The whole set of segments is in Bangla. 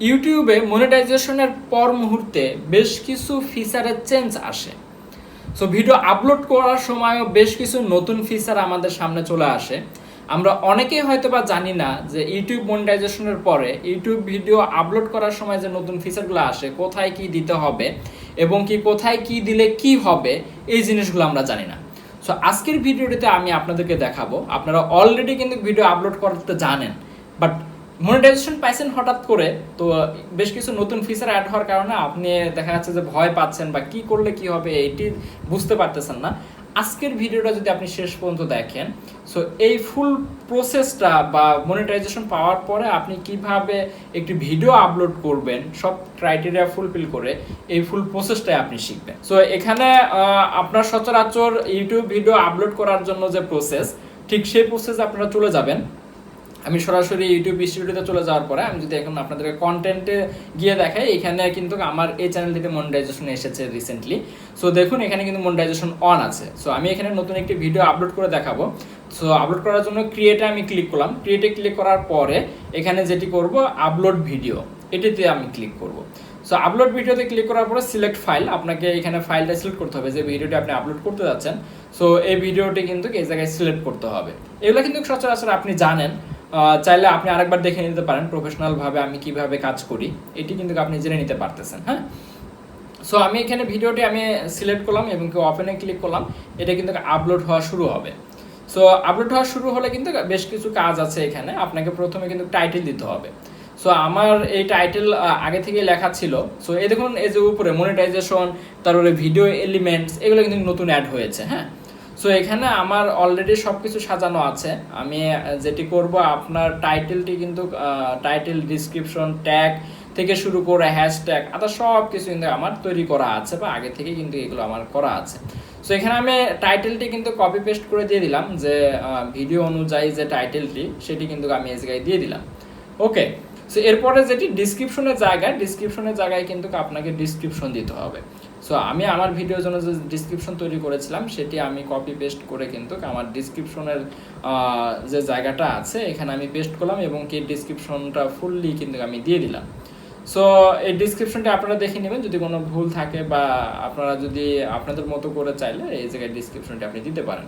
ইউটিউবে মনিটাইজেশনের পর মুহূর্তে বেশ কিছু ফিচারের চেঞ্জ আসে। সো ভিডিও আপলোড করার সময়ও বেশ কিছু নতুন ফিচার আমাদের সামনে চলে আসে। আমরা অনেকেই হয়তো বা জানি না যে ইউটিউব মনিটাইজেশনের পরে ইউটিউব ভিডিও আপলোড করার সময় যে নতুন ফিচারগুলো আসে, কোথায় কি দিতে হবে এবং কি কোথায় কি দিলে কি হবে, এই জিনিসগুলো আমরা জানি না। সো আজকের ভিডিওটিতে আমি আপনাদেরকে দেখাবো। আপনারা অলরেডি কিন্তু ভিডিও আপলোড করতে জানেন বাট মনিটাইজেশন পাইছেন হঠাৎ করে, তো বেশ কিছু নতুন ফিচার অ্যাড হওয়ার কারণে আপনি দেখা যাচ্ছে যে ভয় পাচ্ছেন বা কি করলে কি হবে এটি বুঝতে পারতেছেন না। আজকের ভিডিওটা যদি আপনি শেষ পর্যন্ত দেখেন সো এই ফুল প্রসেসটা বা মনিটাইজেশন পাওয়ার পরে আপনি কীভাবে একটি ভিডিও আপলোড করবেন, সব ক্রাইটেরিয়া ফুলফিল করে এই ফুল প্রসেসটাই আপনি শিখবেন। সো এখানে আপনার সচরাচর ইউটিউব ভিডিও আপলোড করার জন্য যে প্রসেস ঠিক সেই প্রসেস আপনারা চলে যাবেন। আমি সরাসরি ইউটিউব স্টুডিওতে চলে যাওয়ার পরে আমি যদি এখন আপনাদেরকে কন্টেন্টে গিয়ে দেখাই, এখানে কিন্তু আমার এই চ্যানেলটিতে মনিটাইজেশন এসেছে রিসেন্টলি সো দেখুন, এখানে কিন্তু মনিটাইজেশন অন আছে। সো আমি এখানে নতুন একটি ভিডিও আপলোড করে দেখাবো। সো আপলোড করার জন্য ক্রিয়েটে আমি ক্লিক করলাম। ক্রিয়েটে ক্লিক করার পরে এখানে যেটি করব আপলোড ভিডিও এটিতে আমি ক্লিক করব। সো আপলোড ভিডিওতে ক্লিক করার পরে সিলেক্ট ফাইল আপনাকে এখানে ফাইলটা সিলেক্ট করতে হবে। যে ভিডিওটি আপনি আপলোড করতে যাচ্ছেন সো এই ভিডিওটি কিন্তু এই জায়গায় সিলেক্ট করতে হবে। এগুলো কিন্তু সচরাচর আপনি জানেন। চাইলে আপনি আরেকবার দেখে নিতে পারেন প্রফেশনাল ভাবে আমি কীভাবে কাজ করি। এটি কিন্তু আপনি জেনে নিতে পারতেছেন হ্যাঁ? সো আমি এখানে ভিডিওটি আমি সিলেক্ট করলাম এবং কি ওপেনে ক্লিক করলাম। এটা কিন্তু আপলোড হওয়া শুরু হবে। সো আপলোড হওয়া শুরু হলে কিন্তু বেশ কিছু কাজ আছে এখানে। আপনাকে প্রথমে কিন্তু টাইটেল দিতে হবে। সো আমার এই টাইটেল আগে থেকে লেখা ছিল। সো এই দেখুন, এই যে উপরে মনিটাইজেশন তারপরে ভিডিও এলিমেন্টস এগুলো কিন্তু নতুন অ্যাড হয়েছে হ্যাঁ? সো এখানে আমার অলরেডি সব কিছু সাজানো আছে। আমি যেটি করব, আপনার টাইটেলটি কিন্তু টাইটেল ডিসক্রিপশন ট্যাগ থেকে শুরু করে হ্যাশট্যাগ আদার সব কিছু কিন্তু আমার তৈরি করা আছে বা আগে থেকে কিন্তু এগুলো আমার করা আছে। সো এখানে আমি টাইটেলটি কিন্তু কপি পেস্ট করে দিয়ে দিলাম যে ভিডিও অনুযায়ী যে টাইটেলটি সেটি কিন্তু আমি এই জায়গায় দিয়ে দিলাম। ওকে সো এরপরে যেটি ডিসক্রিপশনের জায়গায় ডিসক্রিপশনের জায়গায় কিন্তু আপনাকে ডিসক্রিপশন দিতে হবে। সো আমি আমার ভিডিওর জন্য যে ডিসক্রিপশন তৈরি করেছিলাম, সেটি আমি কপি পেস্ট করে কিন্তু আমার ডিসক্রিপশনের যে জায়গাটা আছে, এখানে আমি পেস্ট করলাম এবং কি ডিসক্রিপশনটা ফুললি কিন্তু আমি দিয়ে দিলাম। সো এই ডিসক্রিপশনটা আপনারা দেখে নেবেন, যদি কোনো ভুল থাকে বা আপনারা যদি আপনাদের মতো করে চাইলে এই জায়গায় ডিসক্রিপশনটা আপনি দিতে পারেন।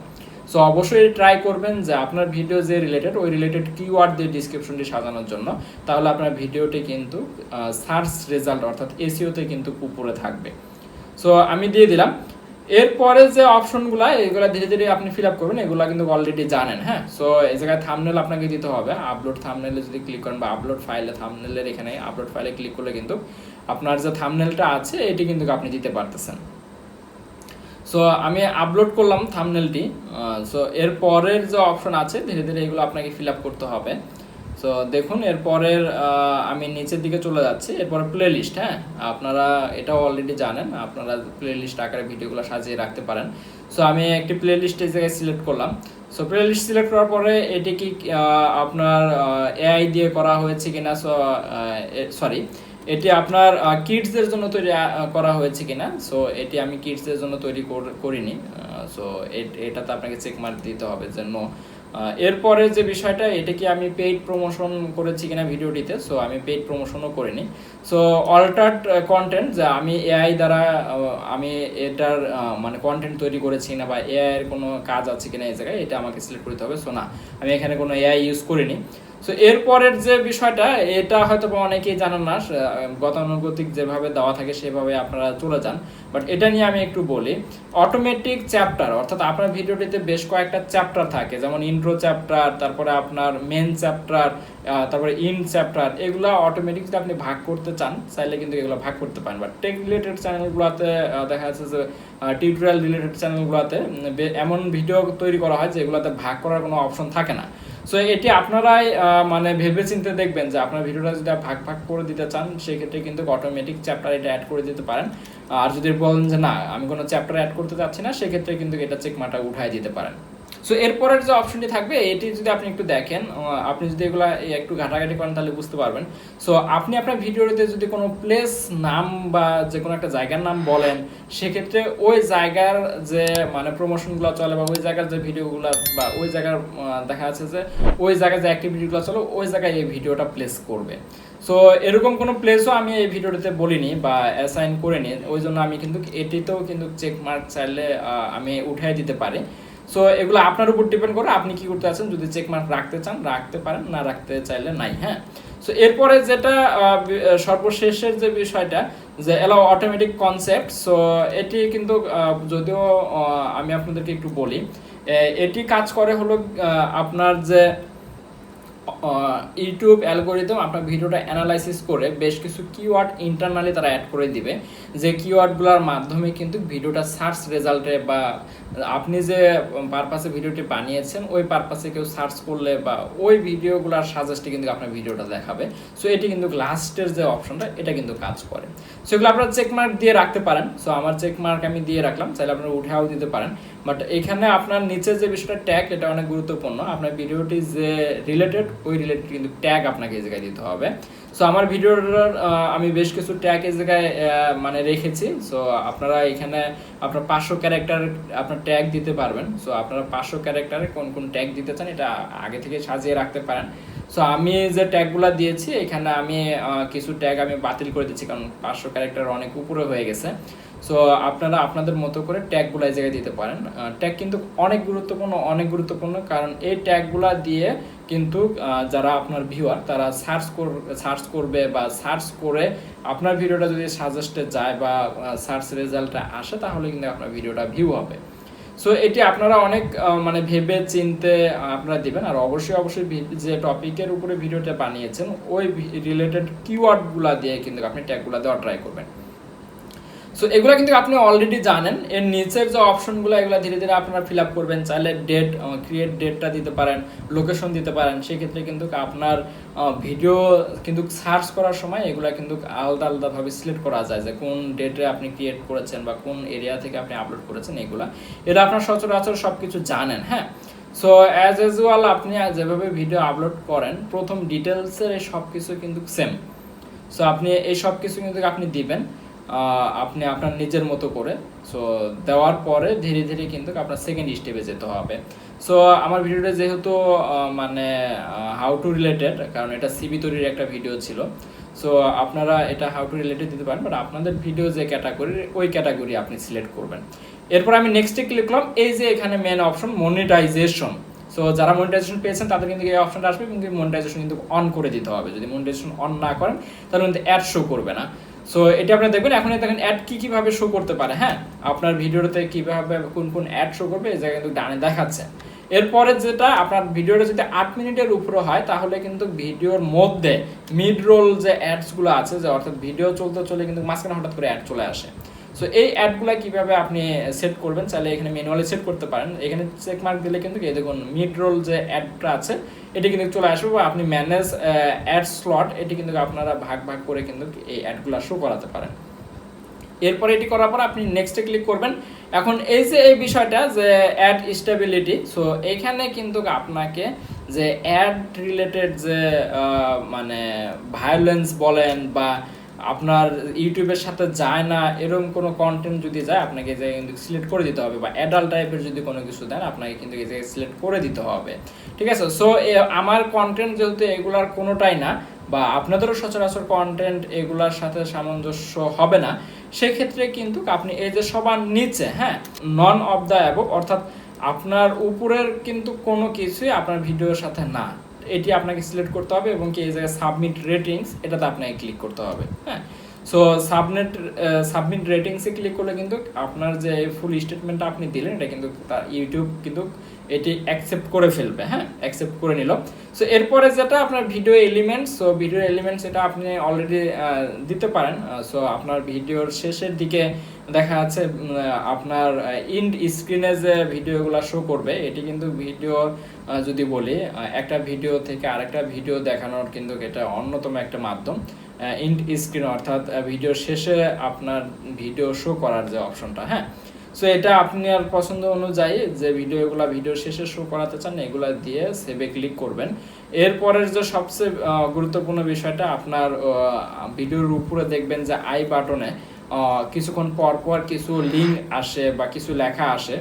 সো অবশ্যই ট্রাই করবেন যে আপনার ভিডিও যে রিলেটেড ওই রিলেটেড কিওয়ার্ড দিয়ে ডিসক্রিপশনটি সাজানোর জন্য, তাহলে আপনার ভিডিওটি কিন্তু সার্চ রেজাল্ট অর্থাৎ এসিওতে কিন্তু উপরে থাকবে। সো আমি দিয়ে দিলাম। এরপরে যে অপশনগুলো, এগুলো ধীরে ধীরে আপনি ফিল আপ করবেন এগুলো কিন্তু অলরেডি জানেন হ্যাঁ? সো এই জায়গায় থামনেল আপনাকে দিতে হবে। আপলোড থামনেলে যদি ক্লিক করেন বা আপলোড ফাইলে থামনেলের এখানে আপলোড ফাইলে ক্লিক করলে কিন্তু আপনার যে থামনেলটা আছে, এটি কিন্তু আপনি দিতে পারতেছেন। সো আমি আপলোড করলাম থামনেলটি সো এর পরের যে অপশন আছে, ধীরে ধীরে এগুলো আপনাকে ফিল আপ করতে হবে। সো দেখুন, এরপরের আমি নিচের দিকে চলে যাচ্ছি। এরপরে প্লে লিস্ট হ্যাঁ? আপনারা এটাও অলরেডি জানেন, আপনারা প্লে লিস্ট আকারে ভিডিওগুলো সাজিয়ে রাখতে পারেন। সো আমি একটি প্লে লিস্টের জায়গায় সিলেক্ট করলাম। সো প্লে লিস্ট সিলেক্ট করার পরে এটি কি আপনার এআই দিয়ে করা হয়েছে কিনা? সো সরি এটি আপনার কিডসদের জন্য তৈরি করা হয়েছে কিনা? সো এটি আমি কিডসদের জন্য তৈরি কর- করিনি। সো এটাতে আপনাকে চেক মার্ক দিতে হবে যে no। এরপরে যে বিষয়টা, এটা কি আমি পেইড প্রমোশন করেছি কিনা ভিডিওটিতে? সো আমি পেইড প্রমোশনও করিনি। সো অল্টার্ড কন্টেন্ট যে আমি এআই দ্বারা আমি এটার মানে কন্টেন্ট তৈরি করেছি না বা এআই এর কোনো কাজ আছে কিনা এই জায়গায়, এটা আমাকে সিলেক্ট করতে হবে। সো না, আমি এখানে কোনো এআই ইউজ করিনি। সো এরপরের যে বিষয়টা, এটা হয়তো বা অনেকেই জানেন না গতানুগতিক যেভাবে দেওয়া থাকে, সেভাবে আপনারা চলে যান। বাট এটা নিয়ে আমি একটু বলি অটোমেটিক চ্যাপ্টার অর্থাৎ আপনার ভিডিওটিতে বেশ কয়েকটা চ্যাপ্টার থাকে। যেমন ইন্ট্রো চ্যাপ্টার তারপরে আপনার মেন চ্যাপ্টার তারপরে ইন চ্যাপ্টার এগুলো অটোমেটিক যদি আপনি ভাগ করতে চান, চাইলে কিন্তু এগুলো ভাগ করতে পারেন। বাট টেক রিলেটেড চ্যানেলগুলোতে দেখা যাচ্ছে যে টিউটোরিয়াল রিলেটেড চ্যানেলগুলোতে এমন ভিডিও তৈরি করা হয় যে যেগুলোতে ভাগ করার কোনো অপশন থাকে না। সো এটি আপনারাই মানে ভেবে চিনতে দেখবেন যে আপনার ভিডিওটা যদি ভাগ ভাগ করে দিতে চান, সেক্ষেত্রে কিন্তু অটোমেটিক চ্যাপ্টার এটা অ্যাড করে দিতে পারেন। আর যদি বলেন যে না, আমি কোনো চ্যাপ্টার অ্যাড করতে চাচ্ছি না, সেক্ষেত্রে কিন্তু এটা চেকমাটা উঠাই দিতে পারেন। সো এরপরের যে অপশনটি থাকবে, এটি যদি আপনি একটু দেখেন আপনি যদি এগুলো একটু ঘাটাঘাটি করেন, তাহলে বুঝতে পারবেন। সো আপনি আপনার ভিডিওতে যদি কোনো প্লেস নাম বা যে কোনো একটা জায়গার নাম বলেন, সেক্ষেত্রে ওই জায়গার যে মানে প্রমোশনগুলো চলে বা ওই জায়গার যে ভিডিওগুলো বা ওই জায়গার দেখা যাচ্ছে যে, ওই জায়গায় যে অ্যাক্টিভিটিগুলো চলে, ওই জায়গায় এই ভিডিওটা প্লেস করবে। সো এরকম কোনো প্লেসও আমি এই ভিডিওটাতে বলিনি বা অ্যাসাইন করিনি, ওই জন্য আমি কিন্তু এটিতেও কিন্তু চেক মার্ক চাইলে আমি উঠাই দিতে পারি। সো এগুলো আপনার উপর ডিপেন্ড করে আপনি কি করতে আছেন? যদি চেক মার্ক রাখতে চান, রাখতে পারেন, না রাখতে চাইলে নাই হ্যাঁ? সো এরপরে যেটা সর্বশেষের যে বিষয়টা, যে এলাও অটোমেটিক কনসেপ্ট সো এটি কিন্তু যদিও আমি আপনাদেরকে একটু বলি এটি কাজ করে হলো আপনার যে ইউটিউব অ্যালগোরিদম আপনার ভিডিওটা অ্যানালাইসিস করে বেশ কিছু কিওয়ার্ড ইন্টারনালি তারা অ্যাড করে দিবে। যে কিওয়ার্ডগুলোর মাধ্যমে কিন্তু ভিডিওটা সার্চ রেজাল্টে বা আপনি যে পারপাসে ভিডিওটি বানিয়েছেন, ওই পারপাসে কেউ সার্চ করলে বা ওই ভিডিওগুলোর সাজেস্টে কিন্তু আপনার ভিডিওটা দেখাবে। সো এটি কিন্তু লাস্টের যে অপশনটা এটা কিন্তু কাজ করে। সো এগুলো আপনারা চেক মার্ক দিয়ে রাখতে পারেন। সো আমার চেক মার্ক আমি দিয়ে রাখলাম, চাইলে আপনারা উঠেও দিতে পারেন। বাট এখানে আপনার নিচে যে বিষয়টা ট্যাগ এটা অনেক গুরুত্বপূর্ণ। আপনার ভিডিওটি যে রিলেটেড ওই রিলেটেড কিন্তু ট্যাগ আপনাকে এই জায়গায় দিতে হবে। সো আমার ভিডিওটার আমি বেশ কিছু ট্যাগ এই জায়গায় মানে রেখেছি। সো আপনারা এখানে আপনার পাঁচশো ক্যারেক্টার আপনার ট্যাগ দিতে পারবেন। সো আপনারা পাঁচশো ক্যারেক্টারে কোন কোন ট্যাগ দিতে চান এটা আগে থেকে সাজিয়ে রাখতে পারেন। সো আমি যে ট্যাগগুলো দিয়েছি, এখানে আমি কিছু ট্যাগ আমি বাতিল করে দিচ্ছি। কারণ পাঁচশো ক্যারেক্টার অনেক উপরে হয়ে গেছে। সো আপনারা আপনাদের মতো করে ট্যাগগুলো এই জায়গায় দিতে পারেন। ট্যাগ কিন্তু অনেক গুরুত্বপূর্ণ অনেক গুরুত্বপূর্ণ, কারণ এই ট্যাগগুলো দিয়ে কিন্তু যারা আপনার ভিউয়ার তারা সার্চ কর সার্চ করবে বা সার্চ করে আপনার ভিডিওটা যদি সাজেস্টে যায় বা সার্চ রেজাল্টটা আসে, তাহলে কিন্তু আপনার ভিডিওটা ভিউ হবে। সো এটি আপনারা অনেক মানে ভেবে চিনতে আপনারা দিবেন। আর অবশ্যই অবশ্যই যে টপিকের উপরে ভিডিওটা বানিয়েছেন, ওই রিলেটেড কিওয়ার্ডগুলো দিয়ে কিন্তু আপনি ট্যাগগুলো দেওয়া ট্রাই করবেন। সো এগুলো কিন্তু আপনি অলরেডি জানেন। এর নিচের যে অপশনগুলো এগুলো ধীরে ধীরে আপনারা ফিল আপ করবেন। চাইলে ডেট ক্রিয়েট ডেটটা দিতে পারেন লোকেশন দিতে পারেন। সেক্ষেত্রে কিন্তু আপনার ভিডিও কিন্তু সার্চ করার সময় এগুলো কিন্তু আলাদা আলাদাভাবে সিলেক্ট করা যায় যে কোন ডেটে আপনি ক্রিয়েট করেছেন বা কোন এরিয়া থেকে আপনি আপলোড করেছেন এগুলা। এটা আপনার সচরাচর সব কিছু জানেন হ্যাঁ? সো অ্যাজ ইউজুয়াল আপনি যেভাবে ভিডিও আপলোড করেন, প্রথম ডিটেলসের এই সব কিছু কিন্তু সেম সো আপনি এই সব কিছু কিন্তু আপনি দিবেন। আপনি আপনার নিজের মতো করে সো দেওয়ার পরে ধীরে ধীরে কিন্তু আপনার সেকেন্ড স্টেপে যেতে হবে। সো আমার ভিডিওটা যেহেতু মানে হাউ টু রিলেটেড কারণ এটা সিবি তৈরির একটা ভিডিও ছিল। সো আপনারা এটা হাউ টু রিলেটেড দিতে পারেন বাট আপনাদের ভিডিও যে ক্যাটাগরি ওই ক্যাটাগরি আপনি সিলেক্ট করবেন। এরপর আমি নেক্সটে ক্লিক করলাম, এই যে এখানে মেন অপশন মনিটাইজেশন সো যারা মনিটাইজেশন পেয়েছেন, তাদের কিন্তু এই অপশনটা আসবে কিন্তু মনিটাইজেশন কিন্তু অন করে দিতে হবে। যদি মনিটাইজেশন অন না করেন, তাহলে কিন্তু অ্যাড শো করবে না। সো এটা আপনারা দেখবেন, এখন দেখেন অ্যাড কি কীভাবে শো করতে পারে হ্যাঁ? আপনার ভিডিওতে কীভাবে কোন কোন অ্যাড শো করবে, এই জায়গায় কিন্তু ডানে দেখাচ্ছে। এরপরে যেটা, আপনার ভিডিওটা যদি আট মিনিটের উপরে হয়, তাহলে কিন্তু ভিডিওর মধ্যে মিড রোল যে অ্যাডসগুলো আছে, যে অর্থাৎ ভিডিও চলতে চলে কিন্তু মাঝখানে হঠাৎ করে অ্যাড চলে আসে। সো এই অ্যাডগুলো কীভাবে আপনি সেট করবেন? চাইলে এখানে ম্যানুয়ালি সেট করতে পারেন। এখানে চেক মার্ক দিলে কিন্তু এই দেখুন মিড রোল যে অ্যাডটা আছে, এটি কিন্তু চলে আসবে বা আপনি ম্যানেজ অ্যাড স্লট এটি কিন্তু আপনারা ভাগ ভাগ করে কিন্তু এই অ্যাডগুলো শো করাতে পারেন। এরপরে এটি করার পর আপনি নেক্সটে ক্লিক করবেন। এখন এই যে, এই বিষয়টা যে অ্যাড স্টেবিলিটি সো এইখানে কিন্তু আপনাকে যে অ্যাড রিলেটেড যে মানে ভায়োলেন্স বলেন বা আপনার ইউটিউবের সাথে যায় না এরকম কোনো কন্টেন্ট যদি যায়, আপনাকে যে কিন্তু সিলেক্ট করে দিতে হবে বা অ্যাডাল্ট টাইপের যদি কোনো কিছু দেন, আপনাকে কিন্তু এই জায়গায় সিলেক্ট করে দিতে হবে। ঠিক আছে? সো আমার কন্টেন্ট যেহেতু এগুলার কোনোটাই না বা আপনাদেরও সচরাচর কন্টেন্ট এগুলার সাথে সামঞ্জস্য হবে না, সেক্ষেত্রে কিন্তু আপনি এই যে সবার নিচে হ্যাঁ নন অফ দ্য অ্যাবভ অর্থাৎ আপনার উপরের কিন্তু কোনো কিছুই আপনার ভিডিওর সাথে না। এটি আপনাকে সিলেক্ট করতে হবে এবং কি এই জায়গায় সাবমিট রেটিংস এটাতে আপনাকে ক্লিক করতে হবে হ্যাঁ? সো সাবনেট সাবমিট রেটিংসে ক্লিক করলে কিন্তু আপনার যে ফুল স্টেটমেন্টটা আপনি দিলেন, এটা কিন্তু তার ইউটিউব কিন্তু এটি অ্যাকসেপ্ট করে ফেলবে হ্যাঁ? অ্যাকসেপ্ট করে নিল। সো এরপরে যেটা আপনার video elements so video elements এটা আপনি অলরেডি দিতে পারেন। সো আপনার ভিডিওর শেষের দিকে দেখা যাচ্ছে আপনার ইন্ড স্ক্রিনে যে ভিডিওগুলো শো করবে, এটি কিন্তু ভিডিও যদি বলি একটা ভিডিও থেকে আরেকটা ভিডিও দেখানোর কিন্তু এটা অন্যতম একটা মাধ্যম। ইন্ড স্ক্রিন অর্থাৎ ভিডিও শেষে আপনার ভিডিও শো করার যে অপশনটা হ্যাঁ? সো এটা আপনার পছন্দ অনুযায়ী যে ভিডিওগুলো ভিডিও শেষে শো করাতে চান, এগুলা দিয়ে সেভে ক্লিক করবেন। এরপরের যে সবচেয়ে গুরুত্বপূর্ণ বিষয়টা, আপনার ভিডিওর উপরে দেখবেন যে আই বাটনে কিছুক্ষণ পর পর কিছু লিঙ্ক আসে বা কিছু লেখা আসে।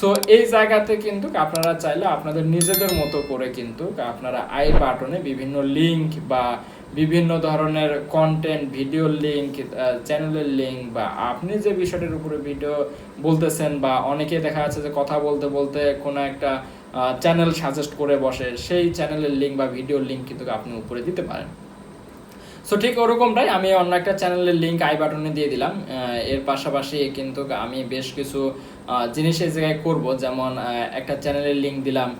সো এই জায়গাতে কিন্তু আপনারা চাইলে আপনাদের নিজেদের মতো করে কিন্তু আপনারা আই বাটনে বিভিন্ন লিঙ্ক বা বিভিন্ন ধরনের কন্টেন্ট ভিডিও লিঙ্ক চ্যানেলের লিঙ্ক বা আপনি যে বিষয়টির উপরে ভিডিও বলতেছেন বা অনেকে দেখা যাচ্ছে যে কথা বলতে বলতে কোনো একটা চ্যানেল সাজেস্ট করে বসে, সেই চ্যানেলের লিঙ্ক বা ভিডিওর লিঙ্ক কিন্তু আপনি উপরে দিতে পারেন। সো ঠিক ওরকমটাই আমি অন্য একটা চ্যানেলের লিঙ্ক আই বাটনে দিয়ে দিলাম। এর পাশাপাশি কিন্তু আমি বেশ কিছু জিনিস এই জায়গায় করব। যেমন একটা চ্যানেলের লিঙ্ক দিলাম।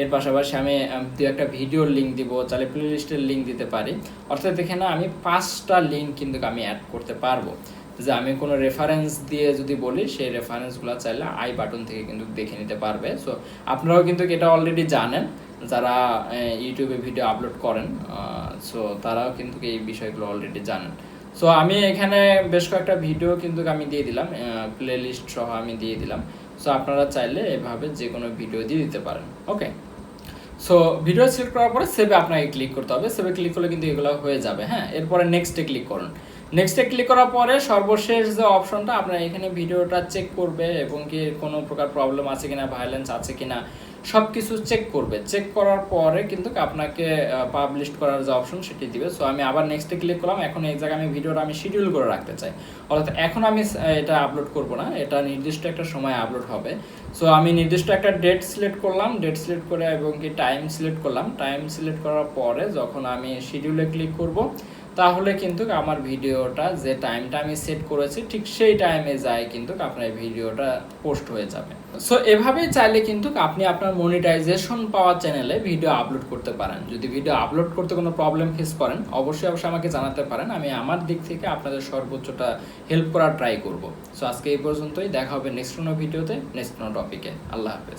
এর পাশাপাশি আমি দু একটা ভিডিওর লিঙ্ক দিব, চাইলে প্লে লিস্টের লিঙ্ক দিতে পারি। অর্থাৎ এখানে আমি পাঁচটা লিঙ্ক কিন্তু আমি অ্যাড করতে পারব। যে আমি কোনো রেফারেন্স দিয়ে যদি বলি, সেই রেফারেন্সগুলো চাইলে আই বাটন থেকে কিন্তু দেখে নিতে পারবে। সো আপনারাও কিন্তু এটা অলরেডি জানেন, যারা ইউটিউবে ভিডিও আপলোড করেন সো তারাও কিন্তু এই বিষয়গুলো অলরেডি জানেন। সো আমি এখানে বেশ কয়েকটা ভিডিও কিন্তু আমি দিয়ে দিলাম প্লে লিস্ট সহ আমি দিয়ে দিলাম। সো আপনারা চাইলে এভাবে যে কোনো ভিডিও দিয়ে দিতে পারেন ওকে সো ভিডিও সিলেক্ট করার পরে সেভে আপনাকে ক্লিক করতে হবে। সেভে ক্লিক করলে কিন্তু এগুলো হয়ে যাবে হ্যাঁ? এরপরে নেক্সটে ক্লিক করুন। নেক্সটে ক্লিক করার পরে সর্বশেষ যে অপশনটা আপনার এখানে ভিডিওটা চেক করবে এবং কি কোনো প্রকার প্রবলেম আছে কিনা ভায়োলেন্স আছে কিনা সব কিছু চেক করবে। চেক করার পরে কিন্তু আপনাকে পাবলিশ করার যে অপশন সেটি দিবে। সো আমি আবার নেক্সটে ক্লিক করলাম। এখন এই জায়গায় আমি ভিডিওটা আমি শিডিউল করে রাখতে চাই। অর্থাৎ এখন আমি এটা আপলোড করব না। এটা নির্দিষ্ট একটা সময় আপলোড হবে। সো আমি নির্দিষ্ট একটা ডেট সিলেক্ট করলাম। ডেট সিলেক্ট করে এবং কি টাইম সিলেক্ট করলাম। টাইম সিলেক্ট করার পরে যখন আমি শিডিউলে ক্লিক করব তাহলে কিন্তু আমার ভিডিওটা যে টাইমটা আমি সেট করেছি, ঠিক সেই টাইমে যায় কিন্তু আপনার ভিডিওটা পোস্ট হয়ে যাবে। সো এভাবেই চাইলে কিন্তু আপনি আপনার মনিটাইজেশন পাওয়া চ্যানেলে ভিডিও আপলোড করতে পারেন। যদি ভিডিও আপলোড করতে কোনো প্রবলেম ফেস করেন, অবশ্যই অবশ্যই আমাকে জানাতে পারেন। আমি আমার দিক থেকে আপনাদের সর্বোচ্চটা হেল্প করার ট্রাই করব। সো আজকে এই পর্যন্তই। দেখা হবে নেক্সট কোনো ভিডিওতে নেক্সট কোনো টপিকে আল্লাহ হাফেজ।